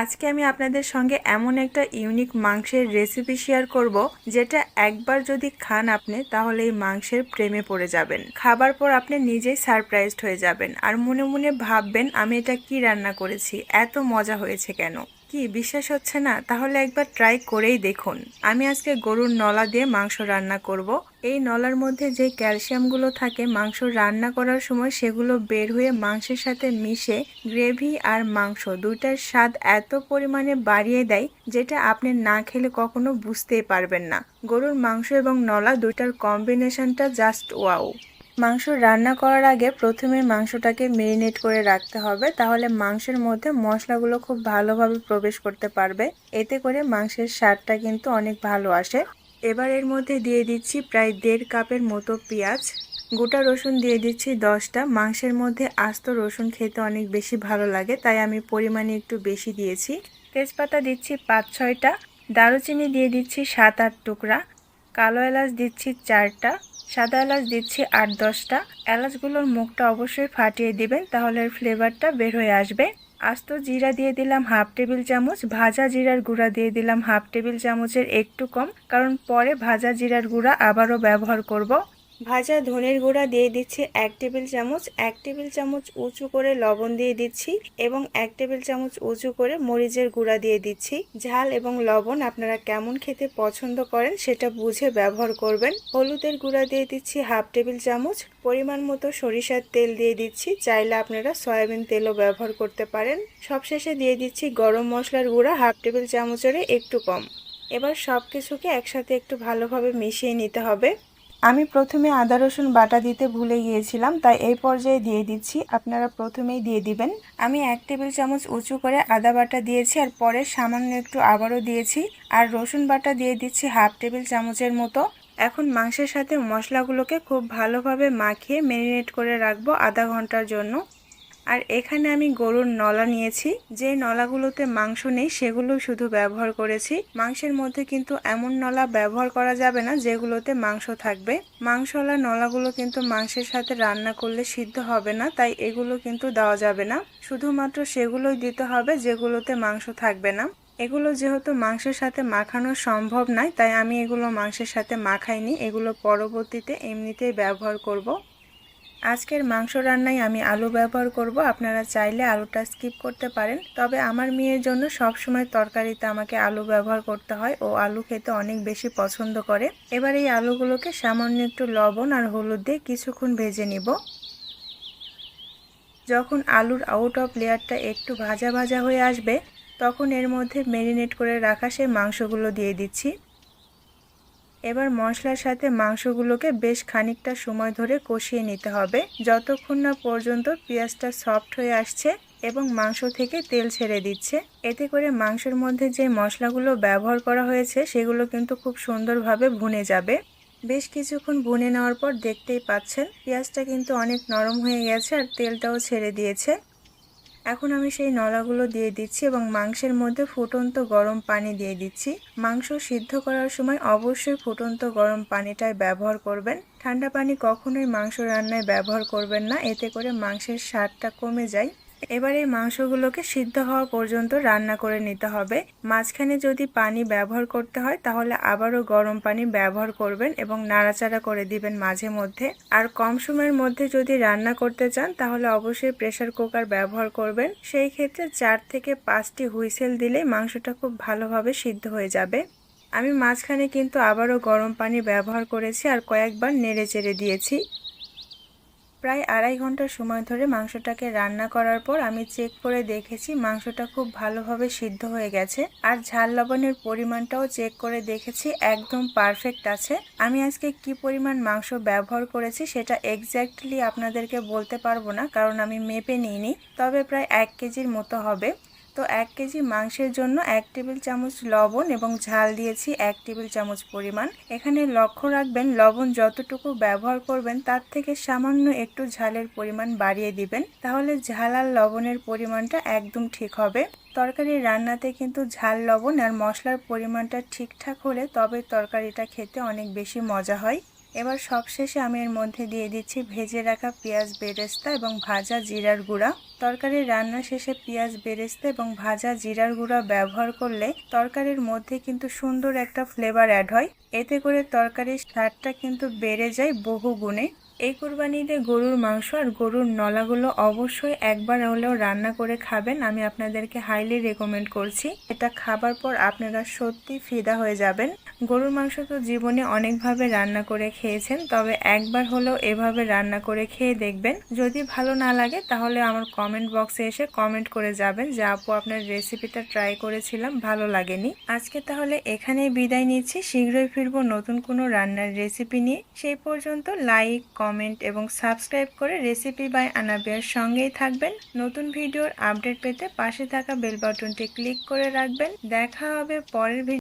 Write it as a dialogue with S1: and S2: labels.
S1: আজকে আমি আপনাদের সঙ্গে এমন একটা ইউনিক মাংসের রেসিপি শেয়ার করব, যেটা একবার যদি খান আপনি, তাহলে এই মাংসের প্রেমে পড়ে যাবেন। খাবার পর আপনি নিজেই সারপ্রাইজড হয়ে যাবেন। আর মনে মনে ভাববেন, আমি এটা কি রান্না করেছি? এত মজা হয়েছে কেন? কি বিশ্বাস হচ্ছে না? তাহলে একবার ট্রাই করেই দেখুন। আমি আজকে গরুর নলা দিয়ে মাংস রান্না করব। এই নলার মধ্যে যে ক্যালসিয়ামগুলো থাকে, মাংস রান্না করার সময় সেগুলো বের হয়ে মাংসের সাথে মিশে গ্রেভি আর মাংস দুইটার স্বাদ এত পরিমাণে বাড়িয়ে দেয় যেটা আপনি না খেলে কখনো বুঝতেই পারবেন না। গরুর মাংস এবং নলা দুইটার কম্বিনেশনটা জাস্ট ওয়াও মাংস রান্না করার আগে প্রথমে মাংসটাকে মেরিনেট করে রাখতে হবে। তাহলে মাংসের মধ্যে মশলাগুলো খুব ভালোভাবে প্রবেশ করতে পারবে। এতে করে মাংসের স্বাদটা কিন্তু অনেক ভালো আসে। এবার এর মধ্যে দিয়ে দিচ্ছি প্রায় দেড় কাপের মতো পেঁয়াজ। গোটা রসুন দিয়ে দিচ্ছি দশটা। মাংসের মধ্যে আস্ত রসুন খেতে অনেক বেশি ভালো লাগে, তাই আমি পরিমাণে একটু বেশি দিয়েছি। তেজপাতা দিচ্ছি পাঁচ ছয়টা। দারুচিনি দিয়ে দিচ্ছি সাত আট টুকরা। কালো এলাচ দিচ্ছি চারটা। সাদা এলাচ দিচ্ছি আট দশটা এলাচগুলোর মুখটা অবশ্যই ফাটিয়ে দিবেন, তাহলে ফ্লেভারটা বের হয়ে আসবে আস্ত জিরা দিয়ে দিলাম হাফ টেবিল চামচ, ভাজা জিরার গুঁড়া দিয়ে দিলাম হাফ টেবিল চামচের একটু কম, কারণ পরে ভাজা জিরার গুঁড়া আবারও ব্যবহার করব। ভাজা ধনের গুঁড়া দিয়ে দিচ্ছি এক টেবিল চামচ, এক টেবিল চামচ উঁচু করে লবণ দিয়ে দিচ্ছি এবং এক টেবিল চামচ উঁচু করে মরিচের গুঁড়া দিয়ে দিচ্ছি। ঝাল এবং লবণ আপনারা কেমন খেতে পছন্দ করেন সেটা বুঝে ব্যবহার করবেন। হলুদের গুঁড়া দিয়ে দিচ্ছি হাফ টেবিল চামচ, পরিমাণ মতো সরিষার তেল দিয়ে দিচ্ছি, চাইলে আপনারা সয়াবিন তেলও ব্যবহার করতে পারেন। সবশেষে দিয়ে দিচ্ছি গরম মশলার গুঁড়া হাফ টেবিল চামচের একটু কম। এবার সব কিছুকে একসাথে একটু ভালোভাবে মিশিয়ে নিতে হবে। আমি প্রথমে আদা, রসুন বাটা দিতে ভুলে গিয়েছিলাম, তাই এই পর্যায়ে দিয়ে দিচ্ছি। আপনারা প্রথমেই দিয়ে দিবেন। আমি এক টেবিল চামচ উঁচু করে আদা বাটা দিয়েছি, আর পরে সামান্য একটু আবারও দিয়েছি। আর রসুন বাটা দিয়ে দিচ্ছি হাফ টেবিল চামচের মতো। এখন মাংসের সাথে মশলাগুলোকে খুব ভালোভাবে মাখিয়ে ম্যারিনেট করে রাখব আধা ঘণ্টার জন্য। আর এখানে আমি গরুর নলা নিয়েছি। যে নলাগুলোতে মাংস নেই, সেগুলো শুধু ব্যবহার করেছি। মাংসের মধ্যে কিন্তু এমন নলা ব্যবহার করা যাবে না, যেগুলোতে মাংস থাকবে। মাংসওয়ালা নলাগুলো কিন্তু মাংসের সাথে রান্না করলে সিদ্ধ হবে না, তাই এগুলো কিন্তু দেওয়া যাবে না। শুধুমাত্র সেগুলোই দিতে হবে, যেগুলোতে মাংস থাকবে না। এগুলো যেহেতু মাংসের সাথে মাখানো সম্ভব নয়, তাই আমি এগুলো মাংসের সাথে মাখাইনি। এগুলো পরবর্তীতে এমনিতেই ব্যবহার করব। আজকের মাংস রান্নায় আমি আলু ব্যবহার করব। আপনারা চাইলে আলুটা স্কিপ করতে পারেন। তবে আমার মেয়ের জন্য সব সময় তরকারিতে আমাকে আলু ব্যবহার করতে হয় ও আলু খেতে অনেক বেশি পছন্দ করে। এবার এই আলুগুলোকে সামান্য একটু লবণ আর হলুদ দিয়ে কিছুক্ষণ ভেজে নিব। যখন আলুর আউট অফ লেয়ারটা একটু ভাজা ভাজা হয়ে আসবে, তখন এর মধ্যে ম্যারিনেট করে রাখা সেই মাংসগুলো দিয়ে দিচ্ছি। এবার মশলার সাথে মাংসগুলোকে বেশ খানিকটা সময় ধরে কষিয়ে নিতে হবে। যতক্ষণ না পর্যন্ত পেঁয়াজটা সফট হয়ে আসছে এবং মাংস থেকে তেল ছেড়ে দিচ্ছে, এতে করে মাংসের মধ্যে যে মশলাগুলো ব্যবহার করা হয়েছে সেগুলো কিন্তু খুব সুন্দরভাবে ভুনে যাবে। বেশ কিছুক্ষণ ভুনে নেওয়ার পর দেখতেই পাচ্ছেন পেঁয়াজটা কিন্তু অনেক নরম হয়ে গেছে আর তেলটাও ছেড়ে দিয়েছে। এখন আমি সেই নলাগুলো দিয়ে দিচ্ছি এবং মাংসের মধ্যে ফুটন্ত গরম পানি দিয়ে দিচ্ছি। মাংস সিদ্ধ করার সময় অবশ্যই ফুটন্ত গরম পানিটাই ব্যবহার করবেন। ঠান্ডা পানি কখনোই মাংস রান্নায় ব্যবহার করবেন না, এতে করে মাংসের স্বাদটা কমে যায়। এবার এই মাংসগুলোকে সিদ্ধ হওয়া পর্যন্ত রান্না করে নিতে হবে। মাঝখানে যদি পানি ব্যবহার করতে হয়, তাহলে আবারও গরম পানি ব্যবহার করবেন এবং নাড়াচাড়া করে দিবেন মাঝে মধ্যে। আর কম সময়ের মধ্যে যদি রান্না করতে চান, তাহলে অবশ্যই প্রেশার কুকার ব্যবহার করবেন। সেই ক্ষেত্রে চার থেকে পাঁচটি হুইসেল দিলে মাংসটা খুব ভালোভাবে সিদ্ধ হয়ে যাবে। আমি মাঝখানে কিন্তু আবারও গরম পানি ব্যবহার করেছি আর কয়েকবার নেড়ে চেড়ে দিয়েছি। প্রায় আড়াই ঘণ্টা সময় ধরে মাংসটাকে রান্না করার পর আমি চেক করে দেখেছি মাংসটা খুব ভালোভাবে সিদ্ধ হয়ে গেছে আর ঝাল লবণের পরিমাণটাও চেক করে দেখেছি একদম পারফেক্ট আছে। আমি আজকে কি পরিমাণ মাংস ব্যবহার করেছি সেটা এক্স্যাক্টলি আপনাদেরকে বলতে পারব না, কারণ আমি মেপে নিইনি, তবে প্রায় এক কেজির মতো হবে। তো এক কেজি মাংসের জন্য এক টেবিল চামচ লবণ এবং ঝাল দিয়েছি এক টেবিল চামচ পরিমাণ। এখানে লক্ষ্য রাখবেন, লবণ যতটুকু ব্যবহার করবেন তার থেকে সামান্য একটু ঝালের পরিমাণ বাড়িয়ে দিবেন। তাহলে ঝাল আর লবণের পরিমাণটা একদম ঠিক হবে। তরকারির রান্নাতে কিন্তু ঝাল, লবণ আর মশলার পরিমাণটা ঠিকঠাক হলে তবে তরকারিটা খেতে অনেক বেশি মজা হয়। এবার সবশেষে আমি এর মধ্যে দিয়ে দিচ্ছি ভেজে রাখা পেঁয়াজ বেরেস্তা এবং ভাজা জিরার গুঁড়া। তরকারির রান্না শেষে পেঁয়াজ বেরেস্তা এবং ভাজা জিরার গুঁড়া ব্যবহার করলে তরকারির মধ্যে কিন্তু সুন্দর একটা ফ্লেভার অ্যাড হয়। এতে করে তরকারির স্বাদটা কিন্তু বেড়ে যায় বহু গুণে এই কুরবানিতে গরুর মাংস আর গরুর নলাগুলো অবশ্যই একবার হলেও রান্না করে খাবেন। আমি আপনাদেরকে হাইলি রেকমেন্ড করছি। এটা খাবার পর আপনারা সত্যি ফিদা হয়ে যাবেন। গরুর মাংস তো জীবনে অনেকভাবে রান্না করে খেয়েছেন, তবে একবার হলেও এভাবে রান্না করে খেয়ে দেখবেন। যদি ভালো না লাগে, তাহলে আমার কমেন্ট বক্সে এসে কমেন্ট করে যাবেন যে, আপু, আপনার রেসিপিটা ট্রাই করেছিলাম, ভালো লাগেনি। আজকে তাহলে এখানেই বিদায় নিচ্ছি। শীঘ্রই ফিরব নতুন কোনো রান্নার রেসিপি নিয়ে। সেই পর্যন্ত লাইক কমেন্ট এবং সাবস্ক্রাইব করে রেসিপি বাই আনাবিয়ার সঙ্গেই থাকবেন। নতুন ভিডিওর আপডেট পেতে পাশে থাকা বেল বাটনটি ক্লিক করে রাখবেন। দেখা হবে পরের